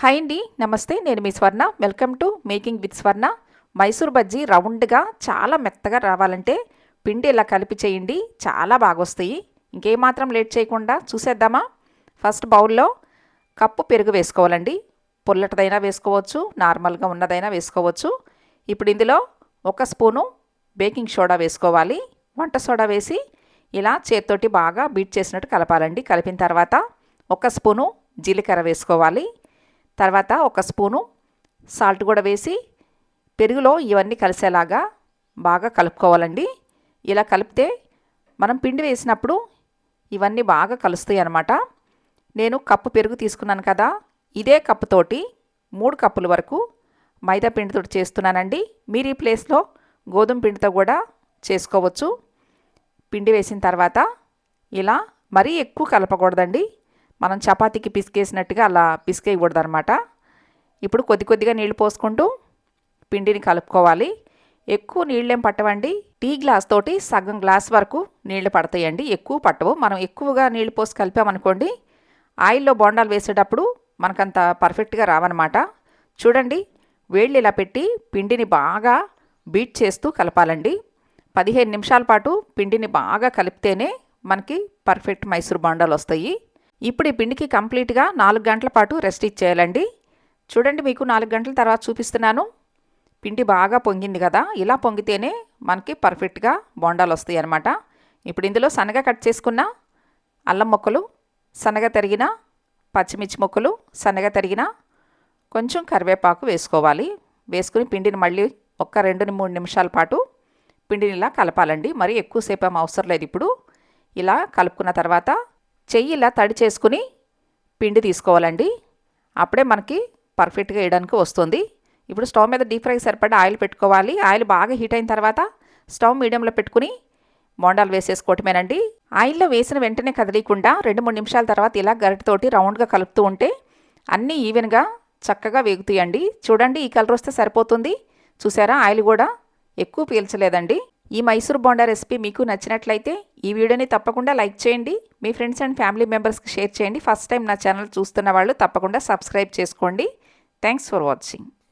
Hi అండి నమస్తే నేను మీ Swarna. Welcome to making with Swarna Mysore bajji రౌండ్గా చాలా మెత్తగా రావాలంటే పిండి ఇలా కలిపి చేయండి చాలా బాగా వస్తాయి ఇంకేమాత్రం లేట్ చేయకుండా చూసేద్దామా? ఫస్ట్ బౌల్లో కప్పు పెరుగు వేసుకోవాలండి. పుల్లటిదైనా వేసుకోవచ్చు నార్మల్గా ఉన్నదైనా వేసుకోవచ్చు. ఇప్పుడు ఇందులో ఒక స్పూను బేకింగ్ సోడా వేసుకోవాలి. వంట సోడా వేసి ఇలా చేత్తోటి బాగా బీట్ చేసినట్టు కలపాలండి. కలిపిన తర్వాత ఒక స్పూను జీలకర్ర వేసుకోవాలి. తర్వాత ఒక స్పూను సాల్ట్ కూడా వేసి పెరుగులో ఇవన్నీ కలిసేలాగా బాగా కలుపుకోవాలండి. ఇలా కలిపితే మనం పిండి వేసినప్పుడు ఇవన్నీ బాగా కలుస్తాయి అన్నమాట. నేను కప్పు పెరుగు తీసుకున్నాను కదా ఇదే కప్పుతోటి మూడు కప్పుల వరకు మైదా పిండితో చేస్తున్నానండి. మీరు ఈ ప్లేస్లో గోధుమ పిండితో కూడా చేసుకోవచ్చు. పిండి వేసిన తర్వాత ఇలా మరీ ఎక్కువ కలపకూడదండి. మనం చపాతీకి పిసికేసినట్టుగా అలా పిసికేయకూడదు అనమాట ఇప్పుడు కొద్ది కొద్దిగా నీళ్ళు పోసుకుంటూ పిండిని కలుపుకోవాలి. ఎక్కువ నీళ్ళేం పట్టవండి. టీ గ్లాస్ తోటి సగం గ్లాస్ వరకు నీళ్ళు పడతాయండి. ఎక్కువ పట్టవు. మనం ఎక్కువగా నీళ్ళు పోసి కలిపామనుకోండి ఆయిల్లో బోండాలు వేసేటప్పుడు మనకంత పర్ఫెక్ట్గా రావన్నమాట. చూడండి వేళ్ళు ఇలా పెట్టి పిండిని బాగా బీట్ చేస్తూ కలపాలండి. పదిహేను నిమిషాల పాటు పిండిని బాగా కలిపితేనే మనకి పర్ఫెక్ట్ మైసూర్ బోండాలు వస్తాయి. ఇప్పుడు ఈ పిండికి కంప్లీట్గా నాలుగు గంటల పాటు రెస్ట్ ఇచ్చేయాలండి. చూడండి మీకు నాలుగు గంటల తర్వాత చూపిస్తున్నాను. పిండి బాగా పొంగింది కదా ఇలా పొంగితేనే మనకి పర్ఫెక్ట్గా బోండాలు వస్తాయి అనమాట ఇప్పుడు ఇందులో సన్నగా కట్ చేసుకున్న అల్లం ముక్కలు సన్నగా తరిగిన పచ్చిమిర్చి ముక్కలు సన్నగా తరిగిన కొంచెం కరివేపాకు వేసుకోవాలి. వేసుకుని పిండిని మళ్ళీ ఒక్క రెండు మూడు నిమిషాల పాటు పిండిని ఇలా కలపాలండి. మరి ఎక్కువసేపు ఏం అవసరం లేదు ఇప్పుడు. ఇలా కలుపుకున్న తర్వాత చెయ్యి ఇలా తడి చేసుకుని పిండి తీసుకోవాలండి. అప్పుడే మనకి పర్ఫెక్ట్గా వేయడానికి వస్తుంది. ఇప్పుడు స్టవ్ మీద డీప్ ఫ్రై సరిపడా ఆయిల్ పెట్టుకోవాలి. ఆయిల్ బాగా హీట్ అయిన తర్వాత స్టవ్ మీడియంలో పెట్టుకుని మోండాలు వేసేసుకోవటమేనండి. ఆయిల్లో వేసిన వెంటనే కదిలీకుండా రెండు మూడు నిమిషాల తర్వాత ఇలా గరిటతోటి రౌండ్గా కలుపుతూ ఉంటే అన్నీ ఈవెన్గా చక్కగా వేగుతాయండి. చూడండి ఈ కలర్ వస్తే సరిపోతుంది. చూసారా? ఆయిల్ కూడా ఎక్కువ పీల్చలేదండి. ఈ మైసూర్ బోండా రెసిపీ మీకు నచ్చినట్లయితే ఈ వీడియోని తప్పకుండా లైక్ చేయండి. మీ ఫ్రెండ్స్ అండ్ ఫ్యామిలీ మెంబర్స్కి షేర్ చేయండి. ఫస్ట్ టైం నా ఛానల్ చూస్తున్న వాళ్ళు తప్పకుండా సబ్స్క్రైబ్ చేసుకోండి. Thanks for watching.